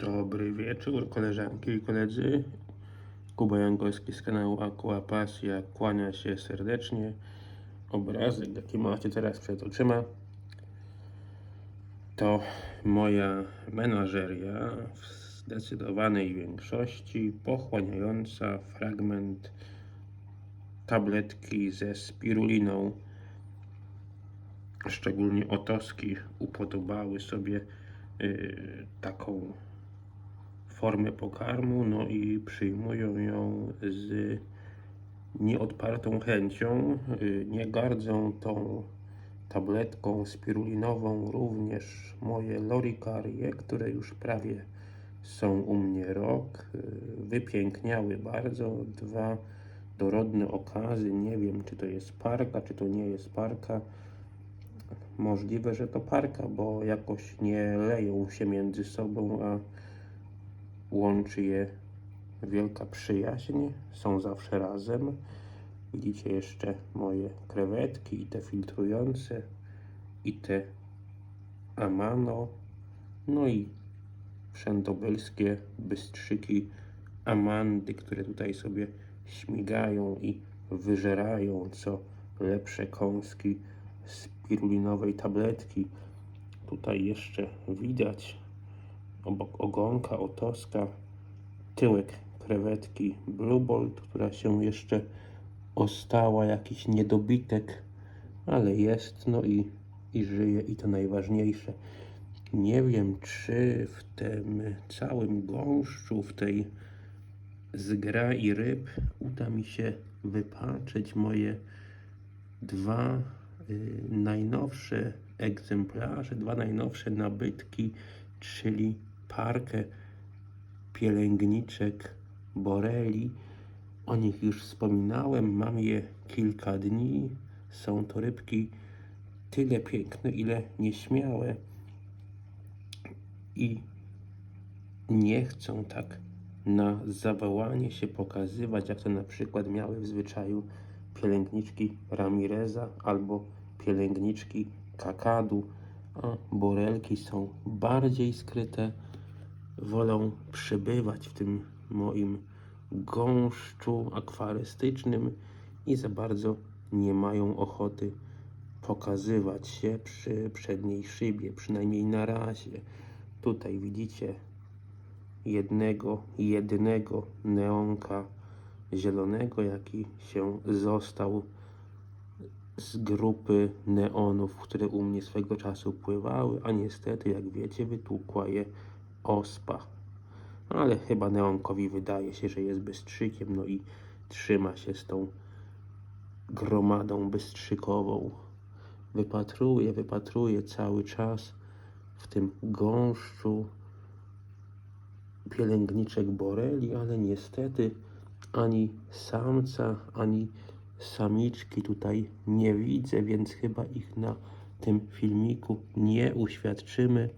Dobry wieczór, koleżanki i koledzy. Kuba Jankowski z kanału Aqua kłania się serdecznie. Obrazek, jaki macie teraz przed oczyma, to moja menażeria w zdecydowanej większości pochłaniająca fragment tabletki ze spiruliną. Szczególnie otoski upodobały sobie y, taką formę pokarmu, no i przyjmują ją z nieodpartą chęcią. Nie gardzą tą tabletką spirulinową również moje lorikarie, które już prawie są u mnie rok. Wypiękniały bardzo. Dwa dorodne okazy. Nie wiem, czy to jest parka, czy to nie jest parka. Możliwe, że to parka, bo jakoś nie leją się między sobą, a łączy je wielka przyjaźń. Są zawsze razem. Widzicie jeszcze moje krewetki i te filtrujące, i te amano, no i wszędobylskie bystrzyki amandy, które tutaj sobie śmigają i wyżerają co lepsze kąski spirulinowej tabletki. Tutaj jeszcze widać obok ogonka otoska tyłek krewetki Blue Bolt, która się jeszcze ostała, jakiś niedobitek, ale jest, no i, i żyje i to najważniejsze. Nie wiem, czy w tym całym gąszczu, w tej zgra i ryb uda mi się wypatrzeć moje dwa y, najnowsze egzemplarze, dwa najnowsze nabytki, czyli parkę pielęgniczek Boreli. O nich już wspominałem, mam je kilka dni. Są to rybki tyle piękne, ile nieśmiałe i nie chcą tak na zawołanie się pokazywać, jak to na przykład miały w zwyczaju pielęgniczki Ramireza albo pielęgniczki Kakadu, a borelki są bardziej skryte, wolą przebywać w tym moim gąszczu akwarystycznym i za bardzo nie mają ochoty pokazywać się przy przedniej szybie, przynajmniej na razie. Tutaj widzicie jednego, jedynego neonka zielonego, jaki się został z grupy neonów, które u mnie swego czasu pływały, a niestety, jak wiecie, wytłukła je ospa. Ale chyba neonkowi wydaje się, że jest bystrzykiem, no i trzyma się z tą gromadą bystrzykową. Wypatruje, wypatruje cały czas w tym gąszczu pielęgniczek boreli, ale niestety ani samca, ani samiczki tutaj nie widzę, więc chyba ich na tym filmiku nie uświadczymy.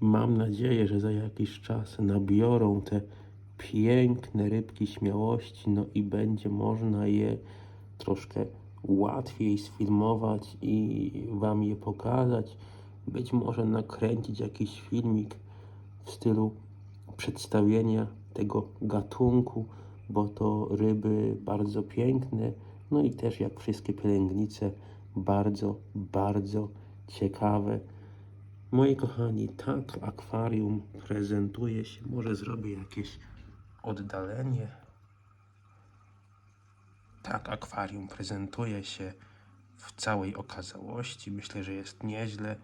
Mam nadzieję, że za jakiś czas nabiorą te piękne rybki śmiałości, no i będzie można je troszkę łatwiej sfilmować i Wam je pokazać. Być może nakręcić jakiś filmik w stylu przedstawienia tego gatunku, bo to ryby bardzo piękne, no i też jak wszystkie pielęgnice, bardzo, bardzo ciekawe. Moi kochani, tak akwarium prezentuje się. Może zrobię jakieś oddalenie. Tak akwarium prezentuje się w całej okazałości. Myślę, że jest nieźle.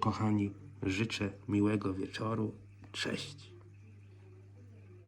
Kochani, życzę miłego wieczoru. Cześć.